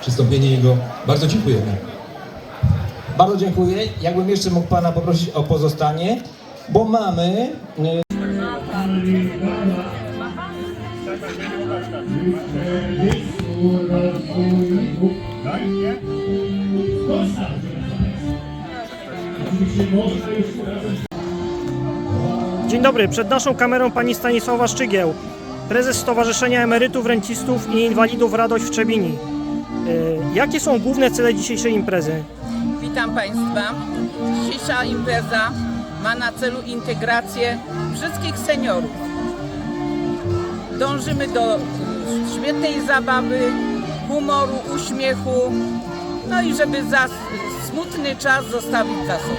przystąpienie jego. Bardzo dziękujemy. Bardzo dziękuję. Jakbym jeszcze mógł Pana poprosić o pozostanie, bo mamy y, Dzień dobry, przed naszą kamerą pani Stanisława Szczygieł, prezes Stowarzyszenia Emerytów, Rencistów i Inwalidów Radość w Trzebini. Y, Jakie są główne cele dzisiejszej imprezy? Witam Państwa. Dzisiejsza impreza ma na celu integrację wszystkich seniorów. Dążymy do świetnej zabawy, humoru, uśmiechu, no i żeby za smutny czas zostawić za sobą.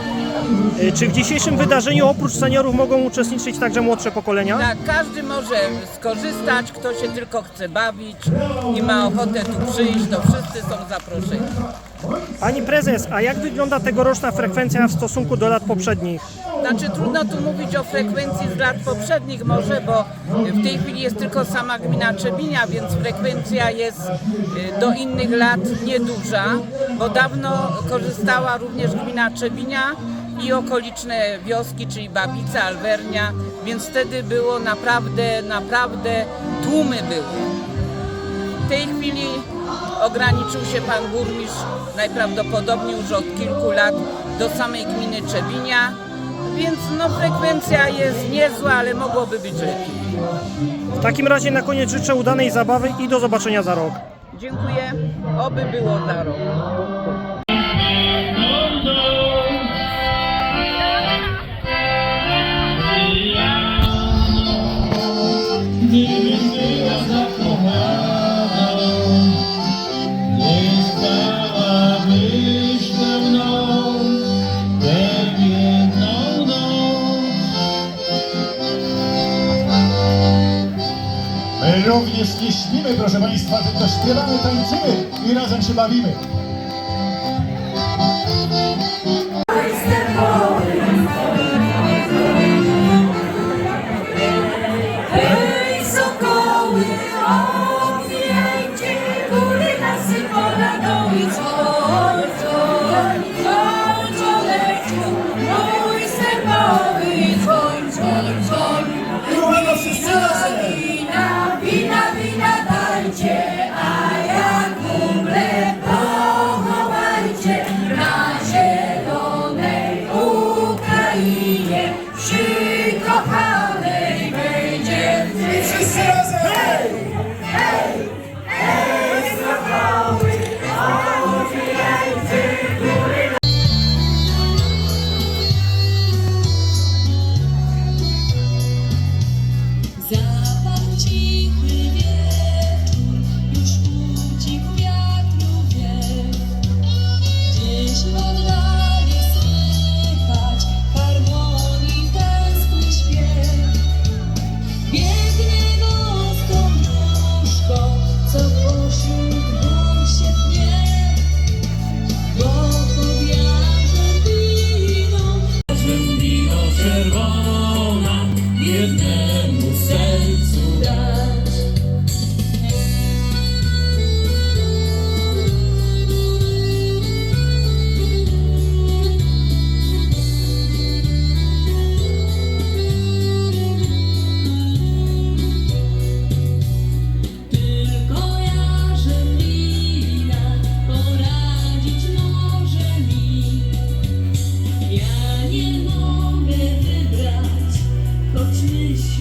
Y, Czy w dzisiejszym wydarzeniu oprócz seniorów mogą uczestniczyć także młodsze pokolenia? Tak, każdy może skorzystać, kto się tylko chce bawić i ma ochotę tu przyjść, to wszyscy są zaproszeni. Pani prezes, a jak wygląda tegoroczna frekwencja w stosunku do lat poprzednich? Znaczy trudno tu mówić o frekwencji z lat poprzednich może, bo w tej chwili jest tylko sama gmina Trzebinia, więc frekwencja jest y, do innych lat nieduża, bo dawno korzystała również gmina Trzebinia i okoliczne wioski, czyli Babica, Alwernia, więc wtedy było naprawdę, naprawdę tłumy były. W tej chwili ograniczył się pan burmistrz najprawdopodobniej już od kilku lat do samej gminy Trzebinia, więc no frekwencja jest niezła, ale mogłoby być lepiej. W takim razie na koniec życzę udanej zabawy i do zobaczenia za rok. Dziękuję, oby było za rok. Również nie śpimy, proszę Państwa, tylko śpiewamy, tańczymy i razem się bawimy. Hej, sokoły,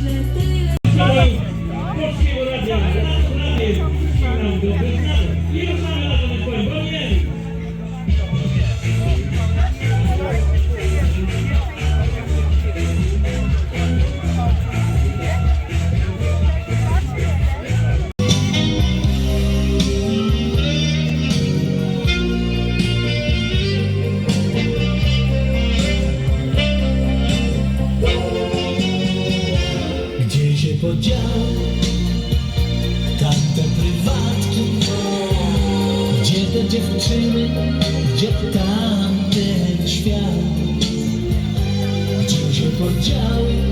Thank you. Gdzie się podziały tamte prywatki? Gdzie te dziewczyny, gdzie tamten świat? Gdzie się podziały?